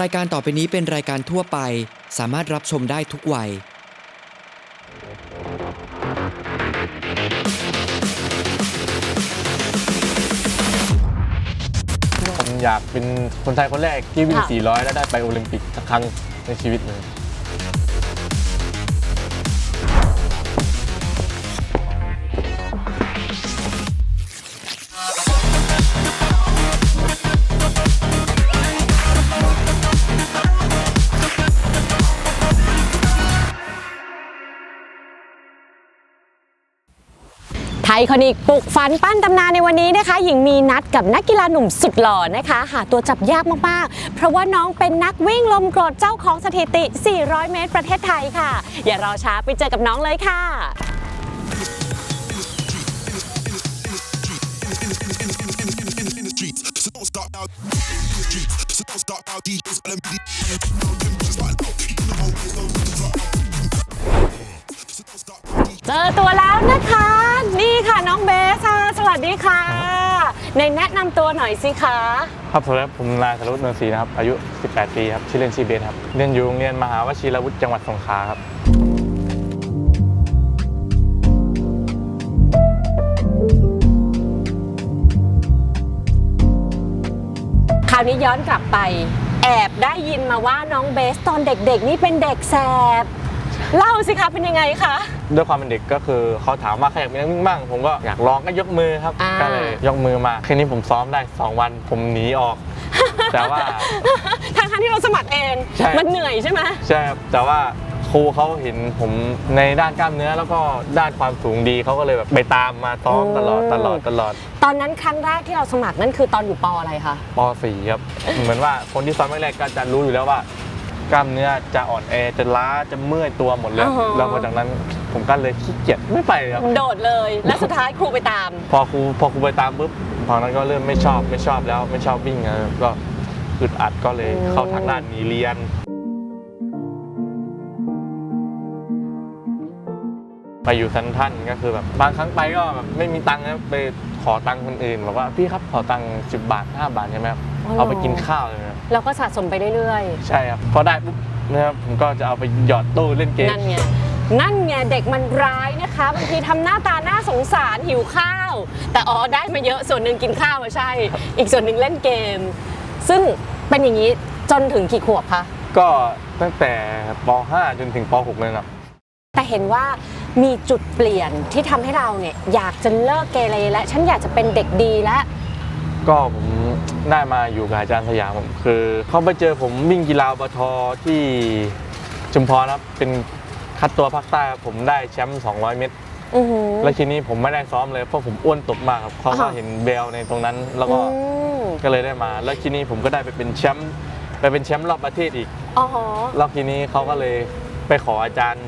รายการต่อไปนี้เป็นรายการทั่วไป สามารถรับชมได้ทุกวัย ผมอยากเป็นคนไทยคนแรกที่วิ่ง 400 แล้วได้ไปโอลิมปิกสักครั้งในชีวิตเลย ไทยคอนิกปลุกฝันปั้นตำนานในวันนี้นะคะ หญิงมีนัดกับนักกีฬาหนุ่มสุดหล่อนะคะ หาตัวจับยากมากๆ เพราะว่าน้องเป็นนักวิ่งลมกรดเจ้าของสถิติ 400 เมตรประเทศไทยค่ะ อย่ารอช้าไปเจอกับน้องเลยค่ะ streets. So don't start now. In the streets. So don't start now. DJs let me just right now. You know เจอตัวแล้วนะคะ นี่ค่ะน้องเบสค่ะสวัสดีค่ะ ในแนะนำตัวหน่อยสิคะครับสวัสดีครับผมนายสรุปเนินศรีนะครับ อายุ 18 ปีครับ ชื่อเล่นชื่อเบสครับ เรียนอยู่โรงเรียนมหาวชิรวุฒิจังหวัดสงขลาครับ คราวนี้ย้อนกลับไป แอบได้ยินมาว่าน้องเบสตอนเด็กๆ นี่เป็นเด็กแสบ เล่าสิคะเป็นยังไงคะ ด้วยความเป็นเด็กก็คือเขาถามว่าใครอยากเป็นนักวิ่งบ้าง ผมก็อยากลองก็ยกมือครับ อ่า ก็เลยยกมือมาแค่นี้ผมซ้อมได้ 2 วันผมหนีออก แต่ว่าทั้งๆที่เราสมัครเองใช่ มันเหนื่อยใช่ไหมใช่ครับแต่ว่าครูเขาเห็นผมในด้านกล้ามเนื้อแล้วก็ด้านความสูงดีเขาก็เลยแบบไปตามมาซ้อมตลอดตลอดตลอดตอนนั้นครั้งแรกที่เราสมัครนั่นคือตอนอยู่ปออะไรคะป .4 ครับเหมือนว่าคนที่ซ้อมแรกๆก็จะรู้อยู่แล้วว่า กล้ามเนื้อจะอ่อนแอจะล้าจะเมื่อยตัวหมดแล้วอ่าฮะแล้วพอจากนั้นผมก็เลยขี้เกียจไม่ไปครับ โดดเลย และสุดท้ายครูไปตาม พอครูพอครูไปตามปุ๊บตอนนั้นก็เริ่มไม่ชอบไม่ชอบแล้วไม่ชอบวิ่งนะก็อึดอัดก็เลยอืมเข้าทางด้านหนี้เรียน ไปอยู่ซันทันก็คือแบบบางครั้งไปก็แบบไม่มีตังค์นะไปขอตังค์คนอื่นแบบว่าพี่ครับขอตังค์สิบาทห้าบาทใช่ไหมครับเอาไปกินข้าวเลยนะ เราก็สะสมไปเรื่อยใช่ครับพอได้ปุ๊บนะครับผมก็จะเอาไปหยอดตู้เล่นเกๆ ม นั่นไง นั่นไงเด็กมันร้ายนะคะ บางทีทำหน้าตาน่าสงสารหิวข้าว แต่อ๋อได้มาเยอะส่วนหนึ่งกินข้าวมาใช่ อีกส่วนหนึ่งเล่นเกม ซึ่งเป็นอย่างนี้จนถึงกี่ขวบคะ ก็ตั้งแต่ป .5 จนถึงป .6 เลยนะแต่เห็นว่ามีจุดเปลี่ยนที่ทำให้เราเนี่ยอยากจะเลิกเกเรและฉันอยากจะเป็นเด็กดีและ ก็ผม ได้มาอยู่กับอาจารย์สยามผมคือเขาไปเจอผมวิ่งกีฬาบทที่ชุมพรนะครับเป็นคัดตัวภาคใต้ครับผมได้แชมป์200 เมตรอือหือ แล้วทีนี้ผมไม่ได้ซ้อมเลยเพราะผมอ้วนตกมากครับเขาก็อ่า เห็นเบลในตรงนั้น แล้วก็อืมก็เลยได้มา แล้วทีนี้ผมก็ได้ไปเป็นแชมป์ไปเป็นแชมป์รอบประเทศอีก อ๋อแล้วทีนี้เขาก็เลยไปขออาจารย์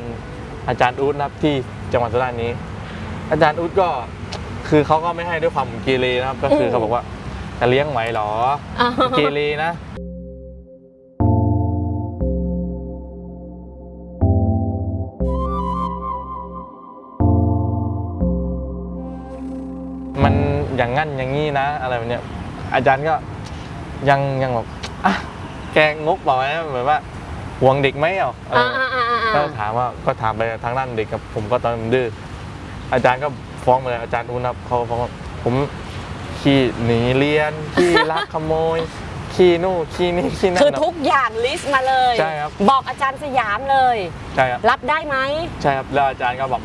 อาจารย์อู๊ดนะครับที่จังหวัดสุราษฎร์นี้ อาจารย์อู๊ดก็คือเขาก็ไม่ให้ด้วยความเกเรนะครับ ก็คืออืมเขาบอกว่า จะเลี้ยงไหวเหรออ่าเกเรนะ มันอย่างงั้นอย่างงี้นะ อะไรแบบเนี้ยอาจารย์ก็ยังยังแบบอะแกงกบอกนะเหมือนว่าห่วงเด็กไหมอะเออ่าออ่าอ่าอ่าก็ถามว่าก็ถามไปทางด้านเด็กกับผมก็ตอนนั้นดื้ออาจารย์ก็ฟ้องมาเลยอาจารย์อุ้นครับเขาฟ้องว่าผม ขี้หนีเรียนขี้ลักขโมยขี้นู่นขี้นี่ขี้นั่นคือนะทุกอย่างลิสต์มาเลยใช่ครับบอกอาจารย์สยามเลยใช่ครับรับได้ไหมใช่ครับแล้วอาจารย์ก็บอก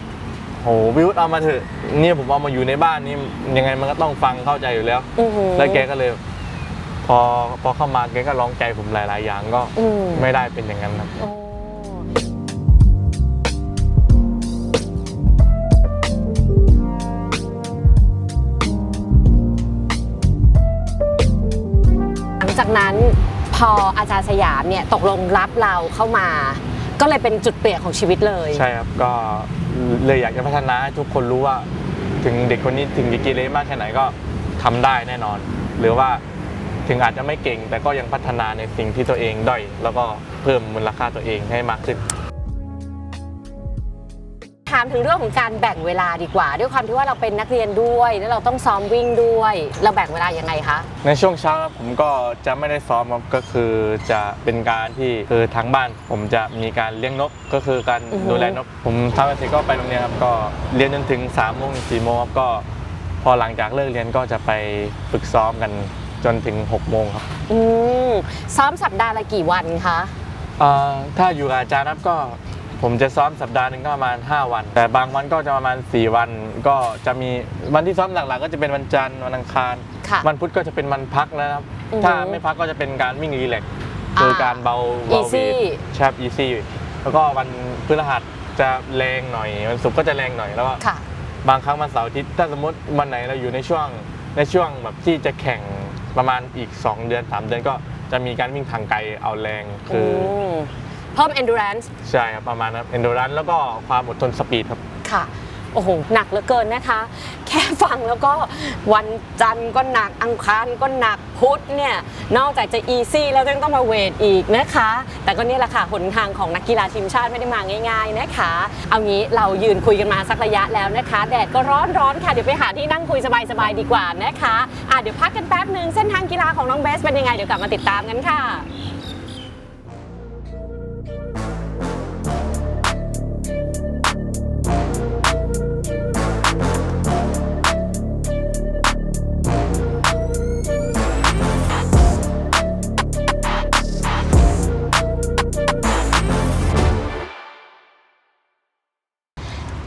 โหวิวเอามาเถอะเนี่ยผมเอามาอยู่ในบ้านนี่ยังไงมันก็ต้องฟังเข้าใจอยู่แล้วอือหือแล้วแกก็เลย พอพอเข้ามาแกก็ลองใจผมหลาย ๆ อย่างก็อืมไม่ได้เป็นอย่างนั้นครับ จากนั้นพออาจารย์สยามเนี่ยตกลงรับเราเข้ามา ก็เลยเป็นจุดเปลี่ยนของชีวิตเลย ใช่ครับก็เลยอยากจะพัฒนาให้ทุกคนรู้ว่า ถึงเด็กคนนี้ถึงจะเกเรมากแค่ไหนก็ทำได้แน่นอน หรือว่าถึงอาจจะไม่เก่งแต่ก็ยังพัฒนาในสิ่งที่ตัวเองด้อยแล้วก็เพิ่มมูลค่าตัวเองให้มากขึ้น ถามามถึงเรื่องของการแบ่งเวลาดีกว่า ด้วยความที่ว่าเราเป็นนักเรียนด้วย แล้วเราต้องซ้อมวิ่งด้วย เราแบ่งเวลายังไงคะในช่วงเช้าครับผมก็จะไม่ได้ซ้อมครับก็คือจะเป็นการที่คือทางบ้าน ผมจะมีการเลี้ยงนกก็คือการอือฮึดูแลนก ผมทำเสร็จก็ไปโรงเรียนครับก็เรียนจนถึง3ามโมงสี่โมงครับก็พอหลังจากเลิกเรียนก็จะไปฝึกซ้อมกันจนถึง6กโมงครับอืมซ้อมสัปดาห์ละกี่วันคะอ่าถ้าอยู่กับอาจารย์ครับก็ ผมจะซ้อมสัปดาห์หนึ่งก็ประมาณ 5 วัน แต่บางวันก็จะประมาณ 4 วัน ก็จะมีวันที่ซ้อมหลักๆ ก็จะเป็นวันจันทร์วันอังคาร ค่ะวันพุธก็จะเป็นวันพักนะครับอือฮึถ้าไม่พักก็จะเป็นการวิ่งรีแลกซ์คืออาการเบาเบาเว Easy ทใช่อีซี่แล้วก็วันพฤหัสจะแรงหน่อยวันศุกร์ก็จะแรงหน่อยแล้วก็ ค่ะ บางครั้งวันเสาร์อาทิตย์ถ้าสมมติวันไหนเราอยู่ในช่วงในช่วงแบบที่จะแข่งประมาณอีก 2 เดือน 3 เดือนก็จะมีการวิ่งทางไกลเอาแรงคืออม เพิ่ม endurance ใช่ครับประมาณนั้น endurance แล้วก็ความอดทนสปีดครับ ค่ะ โอ้โห หนักเหลือเกินนะคะ แค่ฟังแล้วก็วันจันทร์ก็หนักอังคารก็หนักพุธเนี่ย นอกจากจะอีซี่แล้วยังต้องมาเวทอีกนะคะ แต่ก็นี่แหละค่ะหนทางของนักกีฬาทีมชาติไม่ได้มาง่าย ๆนะคะ เอางี้เรายืนคุยกันมาสักระยะแล้วนะคะ แดดก็ร้อนร้อนๆค่ะ เดี๋ยวไปหาที่นั่งคุยสบายๆดีกว่านะคะอะเดี๋ยวพักกันแป๊บหนึ่งเส้นทางกีฬาของน้องเบสเป็นยังไงเดี๋ยวกลับมาติดตามกันค่ะ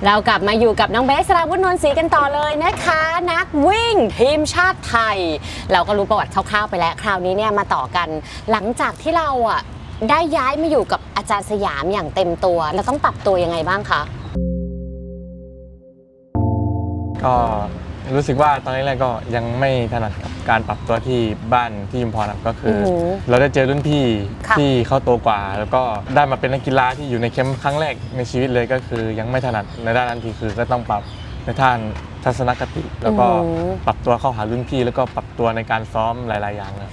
เรากลับมาอยู่กับน้องเบสราวุฒินนท์ศรีกันต่อเลยนะคะ นักวิ่งทีมชาติไทย เราก็รู้ประวัติคร่าวๆไปแล้ว คราวนี้เนี่ยมาต่อกันหลังจากที่เราอะได้ย้ายมาอยู่กับอาจารย์สยามอย่างเต็มตัว เราต้องปรับตัวยังไงบ้างคะก็ รู้สึกว่าตอนแรกๆก็ยังไม่ถนัดกับการปรับตัวที่บ้านที่ยุมพรครับก็คือออหือเราได้เจอรุ่นพี่ค่ะ ที่เขาโตกว่า แล้วก็ได้มาเป็นนักกีฬาที่อยู่ในแคมป์ครั้งแรกในชีวิตเลยก็คือ ยังไม่ถนัดในด้านนั้นทีคือ ก็ต้องปรับในท่านทัศนคติ แล้วก็ปรับตัวเข้าหารุ่นพี่ แล้วก็ปรับตัวในการซ้อมหลาย ๆ อย่างนะ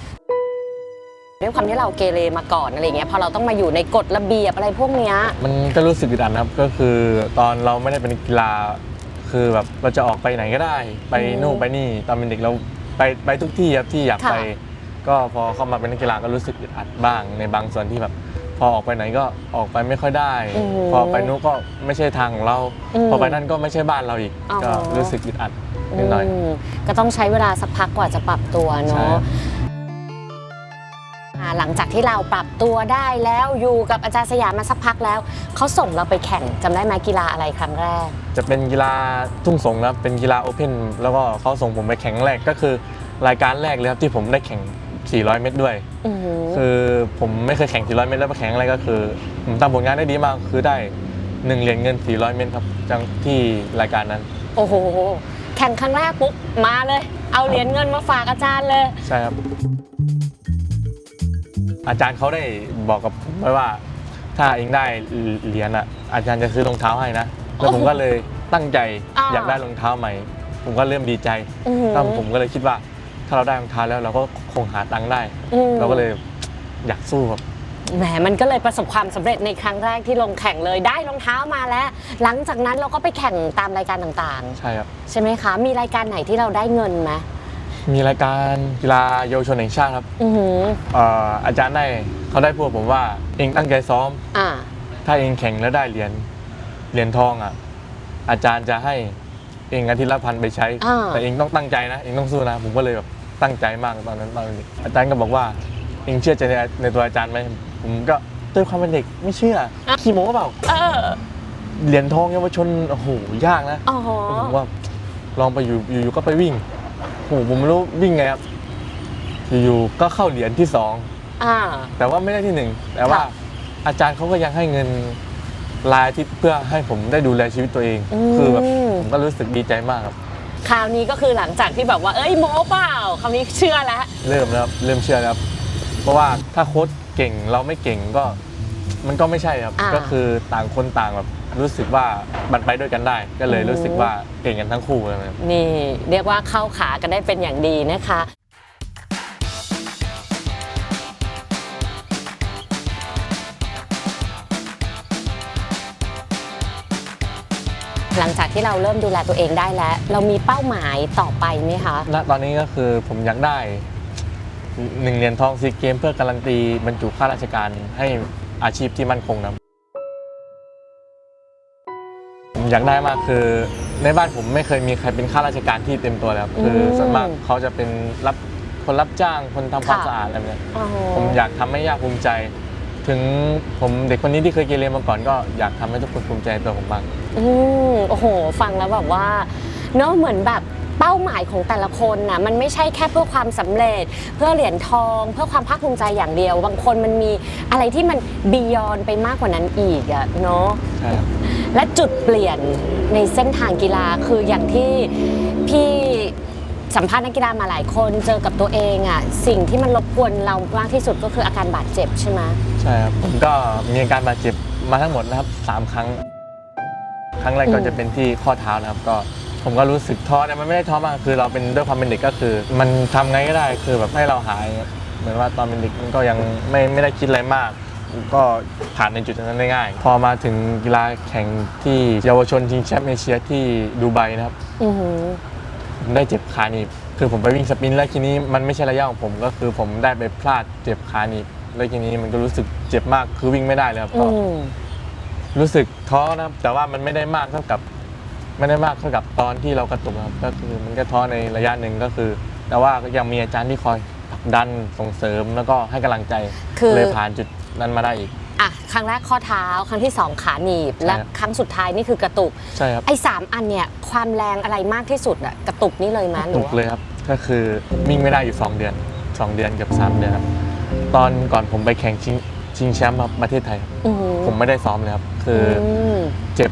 ด้วยความที่เราเกเรมาก่อนอะไรเงี้ยพอเราต้องมาอยู่ในกฎระเบียบอะไรพวกเนี้ย มันก็รู้สึกอึดอัดนะครับก็คือตอนเราไม่ได้เป็นกีฬา คือแบบเราจะออกไปไหนก็ได้ ไปอืมนู่นไปนี่ตอนเป็นเด็กเราไปไปทุกที่ครับที่อยากค่ะไป ก็พอเข้ามาเป็นนักกีฬาก็รู้สึกอึดอัดบ้าง ในบางส่วนที่แบบพอออกไปไหนก็ออกไปไม่ค่อยได้อืมพอไปนู้นก็ไม่ใช่ทางของเราอืมพอไปนั่นก็ไม่ใช่บ้านเราอีกอ๋อก็รู้สึกอึดอัดนิดหน่อยมก็ต้องใช้เวลาสักพักกว่าจะปรับตัวใช่เนาะอ่า หลังจากที่เราปรับตัวได้แล้วอยู่กับอาจารย์สยามมาสักพักแล้ว เขาส่งเราไปแข่งจำได้ไหมกีฬาอะไรครั้งแรก จะเป็นกีฬาทุ่งสงนะครับเป็นกีฬาโอเพนแล้วก็เขาส่งผมไปแข่งแรกก็คือรายการแรกเลยครับที่ผมได้แข่ง 400 เมตรด้วย อือหือคือผมไม่เคยแข่ง 400 เมตรแล้วมาแข่งอะไรก็คือ ผมทำผลงานได้ดีมากคือได้หนึ่งเหรียญเงิน 400 เมตรครับจังที่รายการนั้นโอ้โห แข่งครั้งแรกปุ๊บมาเลย เอาเหรียญเงินมาฝากอาจารย์เลย ใช่ครับ อาจารย์เขาได้บอกกับผมไว้ว่า ถ้าเองได้เหรียญอะอาจารย์จะซื้อรองเท้าให้นะแล้วผมก็เลยตั้งใจอ่า อยากได้รองเท้าใหม่ ผมก็เริ่มดีใจอือหือแล้วผมก็เลยคิดว่า ถ้าเราได้รองเท้าแล้วเราก็คงหาตังค์ได้ อืมเราก็เลยอยากสู้ครับ แหมมันก็เลยประสบความสำเร็จในครั้งแรกที่ลงแข่งเลยได้รองเท้ามาแล้ว หลังจากนั้นเราก็ไปแข่งตามรายการต่างใช่ครับ ๆ ใช่ไหมคะ มีรายการไหนที่เราได้เงินไหม มีรายการกีฬาเยาวชนแห่งชาติครับอือหือเอ่ออาจารย์ได้เขาได้พูดกับผมว่า เองตั้งใจซ้อม อ่า ถ้าเองแข่งแล้วได้เหรียญเหรียญทองอะ อาจารย์จะให้เองอาทิตย์ละพันไปใช้ อ่า แต่เองต้องตั้งใจนะเองต้องสู้นะ ผมก็เลยแบบตั้งใจมากตอนนั้นตอนเด็กอาจารย์ก็บอกว่าเองเชื่อใจในในตัวอาจารย์ไหมผมก็ด้วยความเป็นเด็กไม่เชื่อขี้โม้เปล่าเออเหรียญทองเยาวชนโอ้โหยากนะ อ๋อผมว่าลองไปอยู่อยู่ๆก็ไปวิ่ง โอ้โหผมไม่รู้วิ่งไงครับอยู่ๆก็เข้าเหรียญที่สองอ่า แต่ว่าไม่ได้ที่หนึ่งแต่ว่า ค่ะ อาจารย์เขาก็ยังให้เงินรายอาทิตย์เพื่อให้ผมได้ดูแลชีวิตตัวเอง อืม คือแบบผมก็รู้สึกดีใจมากครับ คราวนี้ก็คือหลังจากที่แบบว่า เอ้ยโม้เปล่าคราวนี้เชื่อแล้ว เริ่มแล้วครับเริ่มเชื่อแล้วครับเพราะว่าถ้าโค้ชเก่งเราไม่เก่งก็ มันก็ไม่ใช่ครับ อ่า ก็คือต่างคนต่างแบบ รู้สึกว่ามันไปด้วยกันได้ ก็เลยอืมรู้สึกว่าเก่งกันทั้งคู่เลยครับนี่เรียกว่าเข้าขากันได้เป็นอย่างดีนะคะ หลังจากที่เราเริ่มดูแลตัวเองได้แล้ว เรามีเป้าหมายต่อไปไหมคะ ณตอนนี้ก็คือผมอยากได้หนึ่งเหรียญทองซีเกมเพื่อการันตีบรรจุข้าราชการให้อาชีพที่มั่นคงนะ อยากได้มากคือ ในบ้านผมไม่เคยมีใครเป็นข้าราชการที่เต็มตัวเลยครับคืออืมส่วนมากเขาจะเป็นรับคนรับจ้างคนทำความค่ะ สะอาดอะไรแบบเนี้ยอ๋อผมอยากทำให้ยากภูมิใจ ถึงผมเด็กคนนี้ที่เคยเกเรมาก่อนก็อยากทำให้ทุกคนภูมิใจในตัวผมบ้าง อืมโอ้โห ฟังแล้วแบบว่าเนอะเหมือนแบบ เป้าหมายของแต่ละคนน่ะมันไม่ใช่แค่เพื่อความสำเร็จ เพื่อเหรียญทอง เพื่อความภาคภูมิใจอย่างเดียว บางคนมันมีอะไรที่มันบียอนไปมากกว่านั้นอีกอะเนาะใช่ครับและจุดเปลี่ยนในเส้นทางกีฬาคืออย่างที่พี่สัมภาษณ์นักกีฬามาหลายคนเจอกับตัวเองอะสิ่งที่มันรบกวนเรามากที่สุดก็คืออาการบาดเจ็บใช่ไหมใช่ครับผมก็มีอาการบาดเจ็บมาทั้งหมดนะครับสามครั้ง ครั้งแรกก็อืมจะเป็นที่ข้อเท้านะครับ ก็ ผมก็รู้สึกท้อแต่มันไม่ได้ท้อมากคือเราเป็นด้วยความเป็นเด็กก็คือ มันทำไงก็ได้คือแบบให้เราหายเหมือนว่าตอนเป็นเด็กมันก็ยังไม่ไม่ได้คิดอะไรมาก ก็ผ่านในจุดนั้นได้ง่าย พอมาถึงกีฬาแข่งที่เยาวชนชิงแชมป์เอเชียที่ดูไบนะครับอือหือผมได้เจ็บขาหนีบคือผมไปวิ่งสปรินต์แล้วทีนี้มันไม่ใช่ระยะของผมก็คือผมได้ไปพลาดเจ็บขาหนีบแล้วทีนี้มันก็รู้สึกเจ็บมากคือวิ่งไม่ได้เลยครับอืก็มรู้สึกท้อนะครับแต่ว่ามันไม่ได้มากเท่ากับ ไม่ได้มากเท่ากับตอนที่เรากระตุกนะครับก็คือมันก็ท้อในระยะหนึ่งก็คือ แต่ว่าก็ยังมีอาจารย์ที่คอยผลักดันส่งเสริมแล้วก็ให้กำลังใจคือ เลยผ่านจุดนั้นมาได้อีก อะครั้งแรกข้อเท้าครั้งที่สองขาหนีบ และครับ ครั้งสุดท้ายนี่คือกระตุก ใช่ครับไอ้สามอันเนี่ยความแรงอะไรมากที่สุดอะกระตุกนี่เลยไหมหรืตุอกว่าเลยครับก็คือวิ่งไม่ได้อยู่ 2 เดือน 2 เดือนเกับ 3 เดือนครับตอนก่อนผมไปแข่งชิงชิงแชมป์ครับประเทศไทยครับอือหือผมไม่ได้ซ้อมเลยครับคือมเจ็บ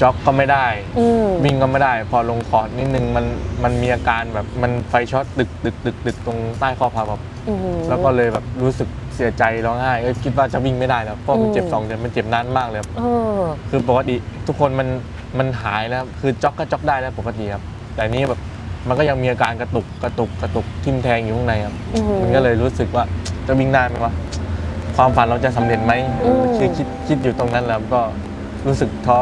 จ็อกก็ไม่ได้ อืม วิ่งก็ไม่ได้ พอลงคอร์ดนิดนึงมันมันมีอาการแบบมันไฟช็อตดึกดึกดึกดึกตรงใต้ข้อพับครับอือหือ แล้วก็เลยแบบรู้สึกเสียใจร้องไห้เอ้ยคิดว่าจะวิ่งไม่ได้แล้วเพราะมันเจ็บอืม สองเดือนมันเจ็บนานมากเลยครับเออ คือปกติทุกคนมันมันหายแล้วครับคือจ็อกก็จ็อกได้แล้วปกติครับแต่นี่แบบมันก็ยังมีอาการกระตุกกระตุกกระตุกทิ่มแทงอยู่ข้างในครับ อืมมันก็เลยรู้สึกว่าจะวิ่งได้ไหมวะความฝันเราจะสำเร็จไหมอืม คือคิดคิดอยู่ตรงนั้นแล้วก็รู้สึกท้อ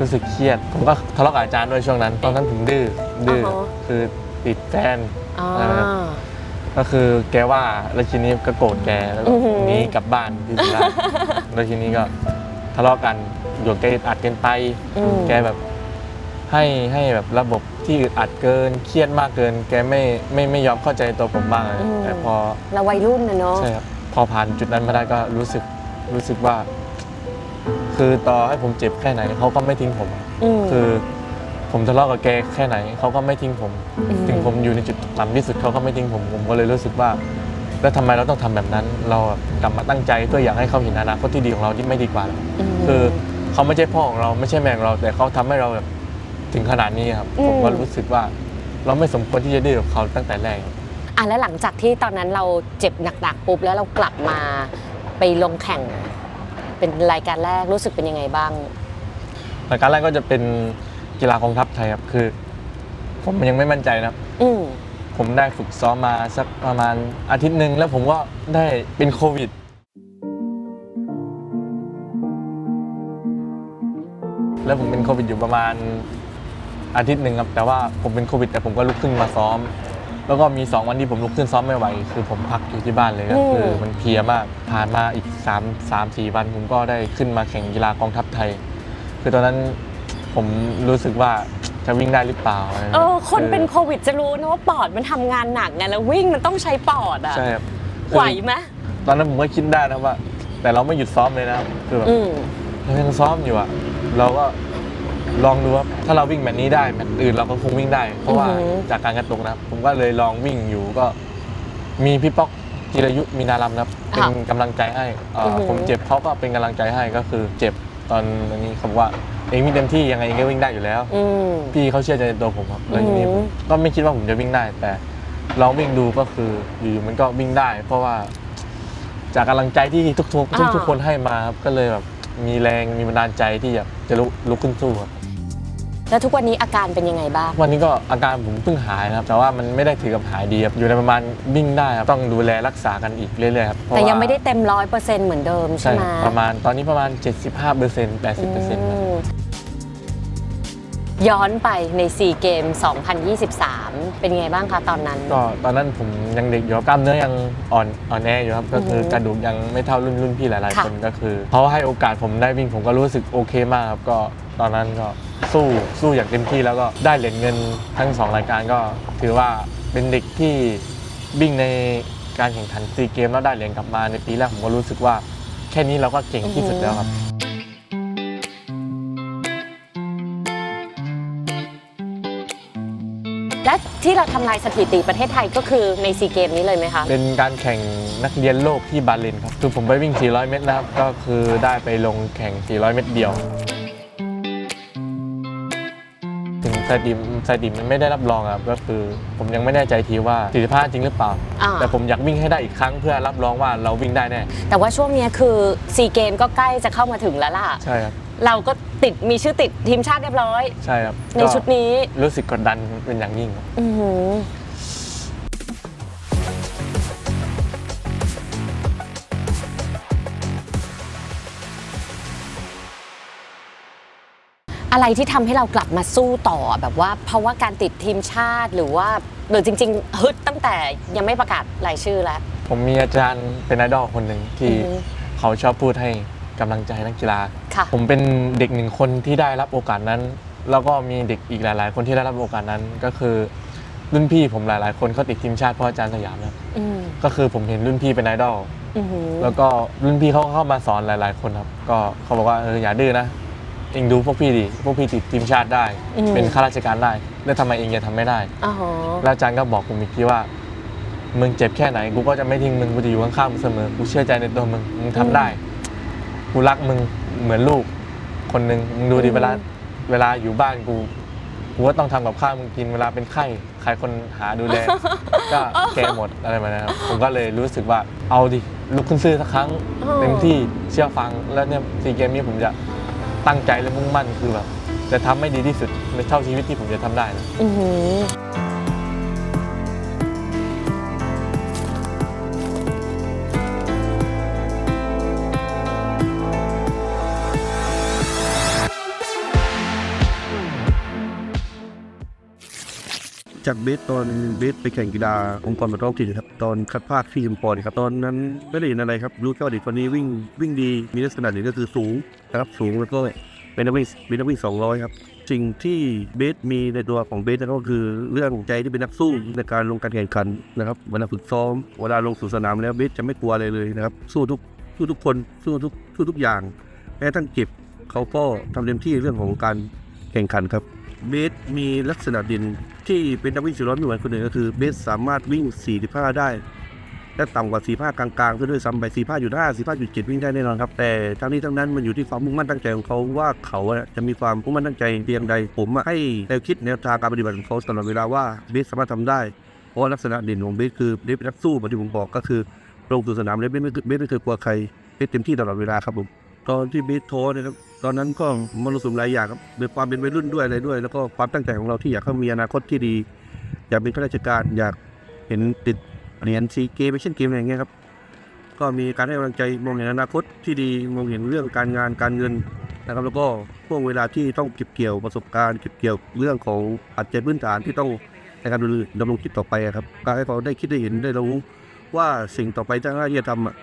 รู้สึกเครียด ผมก็ทะเลาะกับอาจารย์ด้วยช่วงนั้น ตอนนั้นผมดื้อดื้ออคือติดแฟนอ่า อะไรแบบนั้นก็คือแกว่าแล้วทีนี้ก็โกรธแกแล้วก็อือหือ หนีกลับบ้านที่สุราษฎร์แล้วทีนี้ก็ทะเลาะกันอยู่แกอึดอัดเกินไป อืม แกแบบให้ให้แบบระบบที่อึดอัดเกินเครียดมากเกิน แกไม่ไม่ไม่ยอมเข้าใจตัวผมบ้างเลยแต่พอเราวัยรุ่นนะเนาะ ใช่ครับพอผ่านจุดนั้นมาได้ก็รู้สึกรู้สึกว่า คือต่อให้ผมเจ็บแค่ไหนเขาก็ไม่ทิ้งผมอะมคือผมทะเลาะกับแกแค่ไหนเขาก็ไม่ทิ้งผม อืม ถึงผมอยู่ในจุดต่ำที่สุดเขาก็ไม่ทิ้งผมผมก็เลยรู้สึกว่า แล้วทำไมเราต้องทำแบบนั้น เราอะกลับมาตั้งใจเพื่ออยากให้เขาเห็นอนาคตที่ดีของเราที่ไม่ดีกว่าหรอ ม คือเขาไม่ใช่พ่อของเราไม่ใช่แม่ของเรา แต่เขาทำให้เราแบบถึงขนาดนี้ครับ อืม ผมก็รู้สึกว่าเราไม่สมควรที่จะดื้อกับเขาตั้งแต่แรก อะแล้วหลังจากที่ตอนนั้นเราเจ็บหนักๆปุ๊บแล้วเรากลับมาไปลงแข่ง เป็นรายการแรกรู้สึกเป็นยังไงบ้าง รายการแรกก็จะเป็นกีฬากองทัพไทยครับคือ ผมยังไม่มั่นใจนะครับ อืมผมได้ฝึกซ้อมมาสักประมาณอาทิตย์หนึ่งแล้วผมก็ได้เป็นโควิด แล้วผมเป็นโควิดอยู่ประมาณอาทิตย์หนึ่งครับ แต่ว่าผมเป็นโควิด แต่ผมก็ลุกขึ้นมาซ้อม แล้วก็มี 2 วันที่ผมลุกขึ้นซ้อมไม่ไหว คือผมพักอยู่ที่บ้านเลยก็คือมันเพลียมากผ่านมาอีก 3 3 4 วันผมก็ได้ขึ้นมาแข่งกีฬากองทัพไทย คือตอนนั้นผมรู้สึกว่าจะวิ่งได้หรือเปล่าอะไรเออคนเป็นอโควิดจะรู้นะว่าปอดมันทำงานหนักไงแล้ววิ่งมันต้องใช้ปอดอะใช่ครับคือไหวไหมตอนนั้นผมก็คิดได้นะว่า แต่เราไม่หยุดซ้อมเลยนะครับคือแบบอืมเรายังซ้อมอยู่อะเราก็ ลองดูว่าถ้าเราวิ่งแบบนี้ได้แบบอื่นเราก็คงวิ่งได้ เพราะว่าอือหือ จากการกระตุกนะครับ ผมก็เลยลองวิ่งอยู่ก็ มีพี่ป๊อกจิรายุมีนารำนะครับเป็นกำลังใจให้เอ่อออหือ ผมเจ็บเขาก็เป็นกำลังใจให้ก็คือเจ็บตอนนี้เขาบอกว่าเองวิ่งเต็มที่ยังไงเองก็วิ่งได้อยู่แล้ว อืม พี่เขาเชื่อใจในตัวผมครับแล้วทีนี้อืผมม ก็ไม่คิดว่าผมจะวิ่งได้ แต่ลองวิ่งดูก็คืออยู่ๆมันก็วิ่งได้ เพราะว่า จากกำลังใจที่ทุกๆทุกอ่าทุกคนให้มาครับก็เลยแบบมีแรงมีบันดาลใจที่อยากจะลุกลุกขึ้นสู้ครับ แล้วทุกวันนี้อาการเป็นยังไงบ้าง วันนี้ก็อาการผมเพิ่งหายนะครับแต่ว่ามันไม่ได้ถือกับหายดีครับอยู่ในประมาณวิ่งได้ครับต้องดูแลรักษากันอีกเรื่อยๆครับเพราะแต่ยังว่าไม่ได้เต็มร้อยเปอร์เซ็นต์เหมือนเดิมใช่ใช่ไหมประมาณตอนนี้ประมาณ 75% 80%ครับ อืม ย้อนไปในซีเกม 2023 เป็นไงบ้างคะตอนนั้น ก็ตอนนั้นผมยังเด็กอยู่ครับกล้ามเนื้อยังอ่อนอ่อนแออยู่ครับก็คือออฮึกระดูกยังไม่เท่ารุ่นรุ่นพี่หลาย ๆ ค่ะ คนก็คือเขาให้โอกาสผมได้วิ่งผมก็รู้สึกโอเคมากครับก็ตอนนั้นก็สู้สู้อย่างเต็มที่แล้วก็ได้เหรียญเงินทั้งสองรายการก็ถือว่าเป็นเด็กที่วิ่งในการแข่งขันซีเกมแล้วได้เหรียญกลับมาในปีแรกผมก็รู้สึกว่า แค่นี้เราก็เก่งที่สุดแล้วครับ ที่เราทำลายสถิติประเทศไทยก็คือในซีเกมนี้เลยไหมคะ เป็นการแข่งนักเรียนโลกที่บาเลนครับ คือผมไปวิ่ง 400 เมตรนะครับ ก็คือได้ไปลงแข่ง 400 เมตรเดียว ถึงสถิติสถิติมันไม่ได้รับรองครับ ก็คือผมยังไม่แน่ใจทีว่า 45 จริงหรือเปล่า อ่า แต่ผมอยากวิ่งให้ได้อีกครั้งเพื่อรับรองว่าเราวิ่งได้แน่ แต่ว่าช่วงเนี้ยคือซีเกมก็ใกล้จะเข้ามาถึงแล้วล่ะ ใช่ครับ เราก็ติดมีชื่อติดทีมชาติเรียบร้อย ใช่ครับในชุดนี้ก็รู้สึกกดดันเป็นอย่างยิ่งครับ อื้อหืออะไรที่ทำให้เรากลับมาสู้ต่อแบบว่า เพราะว่าการติดทีมชาติหรือว่าหรือจริง ๆ ฮึดตั้งแต่ยังไม่ประกาศรายชื่อแล้ว ผมมีอาจารย์เป็นไอดอลคนหนึ่งที่อือฮึ เขาชอบพูดให้ กำลังใจนักกีฬา ค่ะ ผมเป็นเด็กหนึ่งคนที่ได้รับโอกาสนั้น แล้วก็มีเด็กอีกหลาย ๆ คนที่ได้รับโอกาสนั้น ก็คือรุ่นพี่ผมหลาย ๆ คนเขาติดทีมชาติเพราะอาจารย์สยามนะอืมก็คือผมเห็นรุ่นพี่เป็นไอดอล อือหือ แล้วก็รุ่นพี่เขาเข้ามาสอนหลาย ๆ คนครับ ก็เขาบอกว่าเอออย่าดื้อนะ เองดูพวกพี่ดิ พวกพี่ติดทีมชาติได้เป็นข้าราชการได้ แล้วทำไมเองยังทำไม่ได้ อ๋อแล้วอาจารย์ก็บอกผมอีกทีว่า มึงเจ็บแค่ไหน กูก็จะไม่ทิ้งมึง กูจะอยู่ข้างๆมึงเสมอ กูเชื่อใจในตัวมึง มึงทำได้ กูรักมึงเหมือนลูกคนหนึ่งมึงดูดิอืมเวลาเวลาอยู่บ้านกูกูก็ต้องทำกับข้าวมึงกินเวลาเป็นไข้ใครคนหาดูแล ก็แกหมดอะไรแบบนั้นครับผมก็เลยรู้สึกว่าเอาดิลุกขึ้นซื้อสักครั้งเต็มที่เชื่อฟังแล้วเนี่ยซีเกมนี้ผมจะตั้งใจและมุ่งมั่นคือแบบจะทำให้ดีที่สุดในเท่าชีวิตที่ผมจะทำได้นะ อือหือ จากเบสตอนเบสไปแข่งกีฬาองค์กรปกครองท้องถิ่นครับตอนคัดภาคที่ชุมพรครับตอนนั้นไม่ได้เห็นอะไรครับรู้แค่ว่าเด็กคนนี้วิ่งวิ่งดีมีลักษณะหนึ่งก็คือสูงนะครับสูงแล้วก็เป็นนักวิ่งเป็นนักวิ่ง200ครับสิ่งที่เบสมีในตัวของเบสนะครับก็คือเรื่องใจที่เป็นนักสู้ในการลงการแข่งขันนะครับเวลาฝึกซ้อมเวลาลงสู่สนามแล้วเบสจะไม่กลัวอะไรเลยนะครับสู้ทุกสู้ทุกคนสู้ทุกสู้ทุกอย่างแม้ทั่งเจ็บเขาก็ทำเต็มที่เรื่องของการแข่งขันครับ เบสมีลักษณะเด่นที่เป็นนักวิ่ง400ไม่เหมือนคนอื่นก็คือเบสสามารถวิ่ง 45 ได้ และต่ำกว่า 45 กลางๆซะด้วยซ้ำไป45อยู่5 45.7วิ่งได้แน่นอนครับ แต่ทั้งนี้ทั้งนั้นมันอยู่ที่ความมุ่งมั่นตั้งใจของเขาว่าเขาจะมีความมุ่งมั่นตั้งใจเพียงใดผมให้แนวคิดแนวทางการปฏิบัติของเขาตลอดเวลาว่าเบสสามารถทำได้เพราะลักษณะเด่นของเบสคือเบสเป็นนักสู้เหมือนที่ผมบอกก็คือลงสู่สนามแล้วเบสไม่เคยเบสไม่เคยกลัวใครเบสเต็มที่ตลอดเวลาครับผมตอนที่เบสโทรนะครับ ตอนนั้นก็มรสุมหลายอย่างครับด้วยความเป็นวัยรุ่นด้วยอะไรด้วย แล้วก็ความตั้งใจของเราที่อยากให้มีอนาคตที่ดี อยากเป็นข้าราชการอยากเห็นติดเหรียญซีเกมเช่นเกมอะไรอย่างเงี้ยครับก็มีการให้กำลังใจมองเห็นอนาคตที่ดีมองเห็นเรื่องการงานการเงินนะครับ แล้วก็ช่วงเวลาที่ต้องเก็บเกี่ยวประสบการณ์เก็บเกี่ยวเรื่องของปัจจัยพื้นฐานที่ต้องในการดำรงชีวิตต่อไปครับการให้เขาได้คิดได้เห็นได้รู้ว่าสิ่งต่อไปที่เราจะทำอะ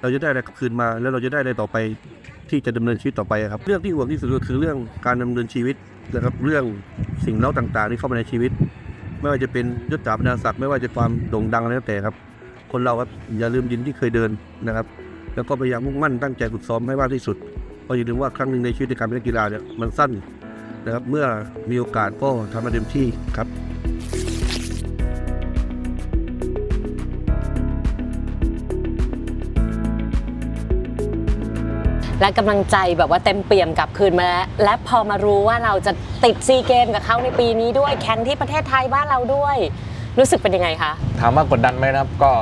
เราจะได้อะไรกลับคืนมา แล้วเราจะได้อะไรต่อไปที่จะดำเนินชีวิตต่อไปครับ เรื่องที่ห่วงที่สุดก็คือเรื่องการดำเนินชีวิตนะครับเรื่องสิ่งเล่าต่างๆที่เข้ามาในชีวิต ไม่ว่าจะเป็นยศถาบรรดาศักดิ์ไม่ว่าจะความโด่งดังอะไรแล้วแต่ครับ คนเราครับอย่าลืมดินที่เคยเดินนะครับ แล้วก็พยายามมุ่งมั่นตั้งใจฝึกซ้อมให้มากที่สุดเพราะอย่าลืมว่าครั้งหนึ่งในชีวิตในการเป็นนักกีฬาเนี่ยมันสั้นนะครับเมื่อมีโอกาสก็ทำมาเต็มที่ครับ และกำลังใจแบบว่าเต็มเปี่ยมกลับคืนมาแล้ว และพอมารู้ว่าเราจะติดซีเกมกับเขาในปีนี้ด้วยแข่งที่ประเทศไทยบ้านเราด้วย รู้สึกเป็นยังไงคะ ถามว่ากดดันไหมนะครับก็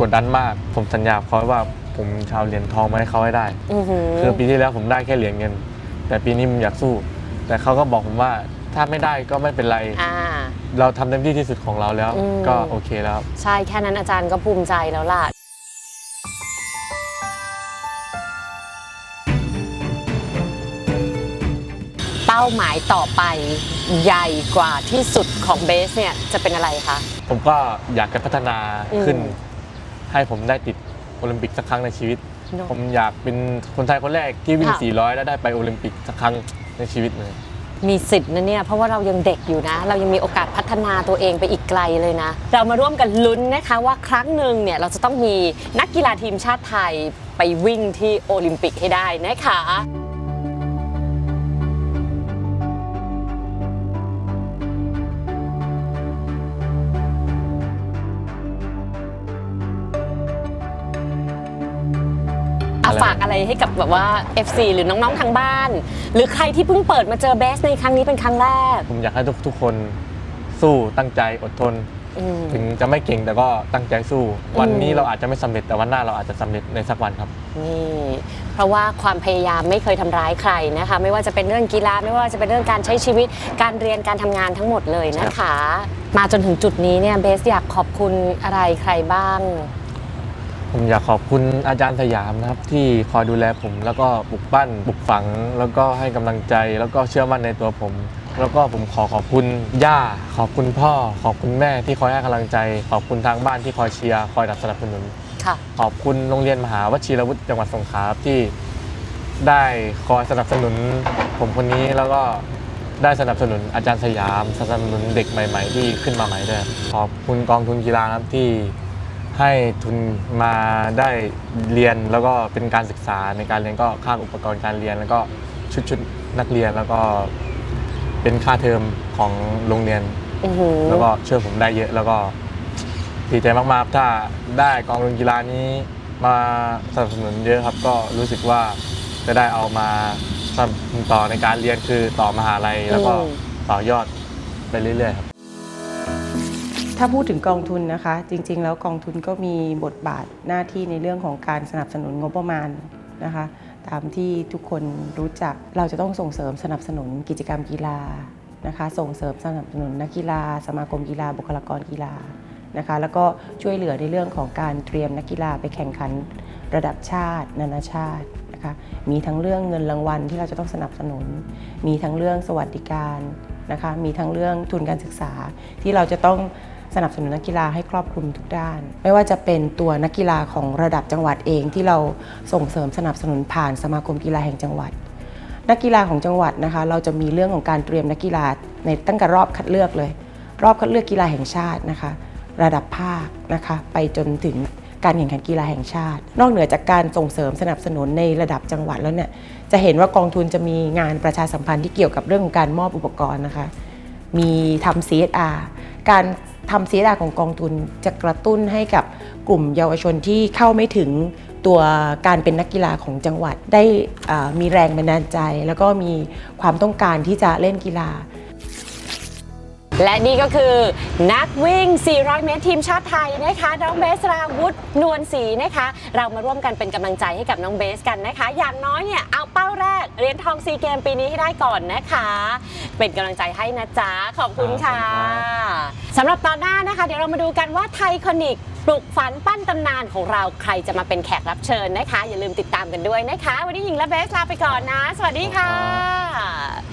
กดดันมาก ผมสัญญาเขาไว้ว่าผมจะเอาเหรียญทองมาให้เขาให้ได้ อือหือ คือปีที่แล้วผมได้แค่เหรียญเงิน แต่ปีนี้ผมอยากสู้ แต่เขาก็บอกผมว่าถ้าไม่ได้ก็ไม่เป็นไร อ่า เราทำเต็มที่ที่สุดของเราแล้ว อืม ก็โอเคแล้ว ใช่แค่นั้นอาจารย์ก็ภูมิใจแล้วล่ะ เป้าหมายต่อไปใหญ่กว่าที่สุดของเบสเนี่ยจะเป็นอะไรคะ ผมก็อยากจะพัฒนาขึ้น อืมให้ผมได้ติดโอลิมปิกสักครั้งในชีวิต เนอะผมอยากเป็นคนไทยคนแรกที่วิ่ง ค่ะ 400 แล้วได้ไปโอลิมปิกสักครั้งในชีวิตเลย มีสิทธิ์นะเนี่ย เพราะว่าเรายังเด็กอยู่นะ เรายังมีโอกาสพัฒนาตัวเองไปอีกไกลเลยนะ เรามาร่วมกันลุ้นนะคะว่าครั้งหนึ่งเนี่ยเราจะต้องมีนักกีฬาทีมชาติไทยไปวิ่งที่โอลิมปิกให้ได้นะคะ ฝากอะไรให้กับแบบว่า FC หรือน้องๆทางบ้าน หรือใครที่เพิ่งเปิดมาเจอเบสในครั้งนี้เป็นครั้งแรกผมอยากให้ทุกทุกคนสู้ตั้งใจอดทน อืมถึงจะไม่เก่งแต่ก็ตั้งใจสู้ วันนี้อืมเราอาจจะไม่สำเร็จแต่วันหน้าเราอาจจะสำเร็จในสักวันครับ นี่เพราะว่าความพยายามไม่เคยทำร้ายใครนะคะ ไม่ว่าจะเป็นเรื่องกีฬาไม่ว่าจะเป็นเรื่องการใช้ชีวิต การเรียนการทำงานทั้งหมดเลยนะคะ มาจนถึงจุดนี้เนี่ยเบสอยากขอบคุณอะไรใครบ้าง ผมอยากขอบคุณอาจารย์สยามนะครับ ที่คอยดูแลผม แล้วก็ปลุกปั้นปลุกฝัง แล้วก็ให้กำลังใจ แล้วก็เชื่อมั่นในตัวผม แล้วก็ผมขอขอบคุณย่า ขอบคุณพ่อ ขอบคุณแม่ที่คอยให้กำลังใจ ขอบคุณทางบ้านที่คอยเชียร์คอยสนับสนุน ค่ะ ขอบคุณโรงเรียนมหาวชิรวุฒิจังหวัดสงขลาครับที่ได้คอยสนับสนุน ผมคนนี้แล้วก็ได้สนับสนุนอาจารย์สยาม สนับสนุนเด็กใหม่ ๆ ที่ขึ้นมาใหม่ด้วยครับขอบคุณกองทุนกีฬาครับที่ ให้ทุนมาได้เรียนแล้วก็เป็นการศึกษาในการเรียนก็ค่าอุปกรณ์การเรียน แล้วก็ชุดชุดนักเรียนแล้วก็เป็นค่าเทอมของโรงเรียนอือหือแล้วก็ช่วยผมได้เยอะแล้วก็ดีใจมากๆ ถ้าได้กองทุนกีฬานี้มาสนับสนุนเยอะครับ ก็รู้สึกว่าจะได้เอามาสนับสนุนต่อในการเรียนคือต่อมหาลัยแล้วก็อืมต่อยอดไปเรื่อยๆครับ ถ้าพูดถึงกองทุนนะคะ จริง ๆ แล้วกองทุนก็มีบทบาทหน้าที่ในเรื่องของการสนับสนุนงบประมาณนะคะตามที่ทุกคนรู้จักเราจะต้องส่งเสริมสนับสนุนกิจกรรมกีฬานะคะส่งเสริมสนับสนุนนักกีฬา สมาคมกีฬาบุคลากรกีฬานะคะแล้วก็ช่วยเหลือในเรื่องของการเตรียมนักกีฬาไปแข่งขันระดับชาติ นานาชาตินะคะมีทั้งเรื่องเงินรางวัลที่เราจะต้องสนับสนุน มีทั้งเรื่องสวัสดิการนะคะมีทั้งเรื่องทุนการศึกษาที่เราจะต้อง สนับสนุนนักกีฬาให้ครอบคลุมทุกด้าน ไม่ว่าจะเป็นตัวนักกีฬาของระดับจังหวัดเองที่เราส่งเสริมสนับสนุนผ่านสมาคมกีฬาแห่งจังหวัด นักกีฬาของจังหวัดนะคะ เราจะมีเรื่องของการเตรียมนักกีฬาในตั้งแต่รอบคัดเลือกเลย รอบคัดเลือกกีฬาแห่งชาตินะคะ ระดับภาคนะคะไปจนถึงการแข่งขันกีฬาแห่งชาติ นอกเหนือจากการส่งเสริมสนับสนุนในระดับจังหวัดแล้วเนี่ยจะเห็นว่ากองทุนจะมีงานประชาสัมพันธ์ที่เกี่ยวกับเรื่องของการมอบอุปกรณ์นะคะ มีทำ CSR การทำ CSR ของกองทุนจะกระตุ้นให้กับกลุ่มเยาวชนที่เข้าไม่ถึงตัวการเป็นนักกีฬาของจังหวัดได้มีแรงบันดาลใจ แล้วก็มีความต้องการที่จะเล่นกีฬา และนี่ก็คือนักวิ่ง 400 เมตรทีมชาติไทยนะคะ น้องเบสราวุธนวลศรีนะคะ เรามาร่วมกันเป็นกำลังใจให้กับน้องเบสกันนะคะ อย่างน้อยเนี่ยเอาเป้าแรกเหรียญทองซีเกมปีนี้ให้ได้ก่อนนะคะ เป็นกำลังใจให้นะจ๊ะ ขอบคุณค่ะขอบคุณครับสำหรับตอนหน้านะคะ เดี๋ยวเรามาดูกันว่าไทคอนิกปลุกฝันปั้นตำนานของเราใครจะมาเป็นแขกรับเชิญนะคะ อย่าลืมติดตามกันด้วยนะคะ วันนี้หญิงและเบสลาไปก่อนนะ สวัสดีค่ะ